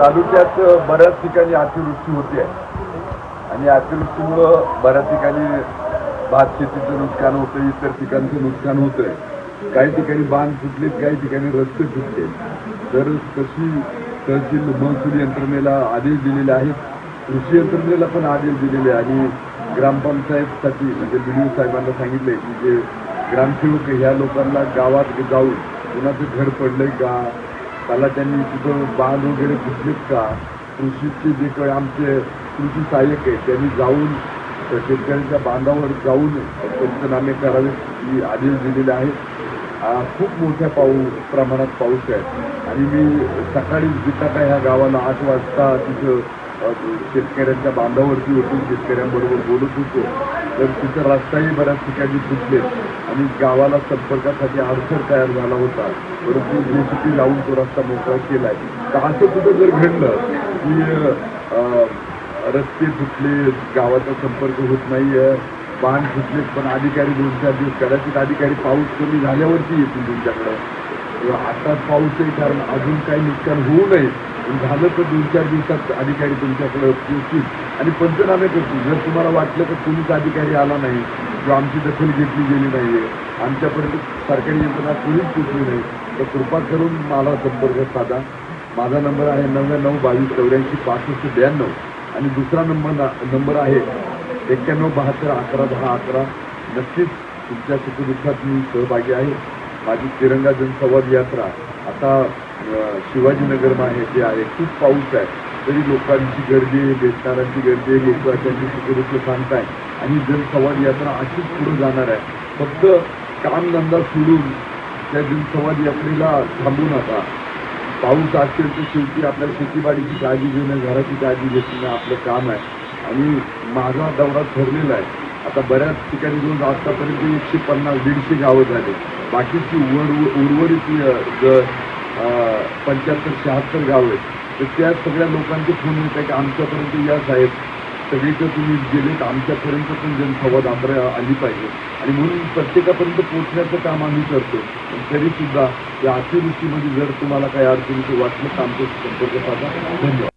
तालुक्यात बऱ्याच ठिकाणी अतिवृष्टी होते. आणि अतिवृष्टीमुळं बऱ्याच ठिकाणी भात शेतीचं नुकसान होतं इतर पिकांचं नुकसान होतंय. काही ठिकाणी बांध फुटलेत काही ठिकाणी रस्ते फुटले. तर तशी तहसील महसूल यंत्रणेला आदेश दिलेले आहेत. कृषी यंत्रणेला पण आदेश दिलेले आहे. आणि ग्रामपंचायतसाठी म्हणजे बी साहेबांना सांगितले की जे ग्रामसेवक ह्या लोकांना गावात जाऊन कुणाचं घर पडलंय का त्याला त्यांनी तिथं बांध वगैरे फुटलेत का? कृषीचे जे काही आमचे कृषी सहाय्यक आहे त्यांनी जाऊन शेतकऱ्यांच्या बांधावर जाऊन पंचनामे करावे ही आदेश दिलेले आहेत. खूप मोठ्या पाऊ प्रमाणात पाऊस आहे. आणि मी सकाळी जिताका ह्या गावाला आठ वाजता तिथं शेतकऱ्यांच्या बांधावरती होतो शेतकऱ्यांबरोबर बोलत होतो. तर तिथं रस्ताही बऱ्याच ठिकाणी फुटले आणि गावाला संपर्कासाठी अडसर तयार झाला होता. परंतु जेसीपी लावून तो रस्ता मोकळा केलाय. तर असं कुठं जर घडलं की रस्ते फुटले गावाचा संपर्क होत नाही आहे बाण फुटलेत पण अधिकारी दोन चार दिवस कदाचित अधिकारी पाऊस कमी झाल्यावरती येतील तुमच्याकडं. आता पाऊस आहे कारण अजून काही नुकसान होऊ नये. झालं तर दोन चार दिवसात अधिकारी तुमच्याकडे पोचतील आणि पंचनामे करतील. जर तुम्हाला वाटलं तर कोणीच अधिकारी आला नाही. किंवा आमची दखल घेतली गेली नाहीये. आमच्यापर्यंत सरकारी यंत्रणा कोणीच पोचली नाही. तर कृपा करून मला संपर्क साधा. माझा नंबर आहे नव्याण्णव बावीस चौऱ्याऐंशी पासष्ट ब्याण्णव. आणि दुसरा नंबर नंबर आहे एक्क्याण्णव बहात्तर अकरा दहा अकरा. नक्कीच तुमच्या सुखदुःखात मी सहभागी आहे. माझी तिरंगा जनसंवाद यात्रा आता शिवाजीनगरमध्ये जे आहे खूप पाऊस आहे. तरी लोकांची गर्दी आहे गर्दी आहे लोक त्यांची सुखदुःख सांगताय आणि जनसंवाद यात्रा अशीच पुढे जाणार आहे फक्त कामधंदा सोडून त्या जनसंवाद यात्रेला थांबू नका. पाऊस असेल तर शेवटी आपल्या शेतीबाडीची काळजी घेणं घराची काळजी घेणं आपलं काम आहे. आणि माझा दौरा ठरलेला आहे. आता बऱ्याच ठिकाणी जाऊन आतापर्यंत एकशे पन्नास दीडशे गावं झाले. बाकीची उर्वरित पंच्याहत्तर शहात्तर गावं आहेत. तर त्या सगळ्या लोकांचे फोन येत आहे की आमच्यापर्यंत या साहेब. सगळीकडे तुम्ही गेलेत आमच्यापर्यंत पण जनसंवाद यात्रा आली पाहिजे. आणि म्हणून प्रत्येकापर्यंत पोचण्याचं काम आम्ही करतो. पण तरीसुद्धा या अतिवृष्टीमध्ये जर तुम्हाला काही अडचणीचं वाटलं तर आमचं संपर्क साधा. धन्यवाद.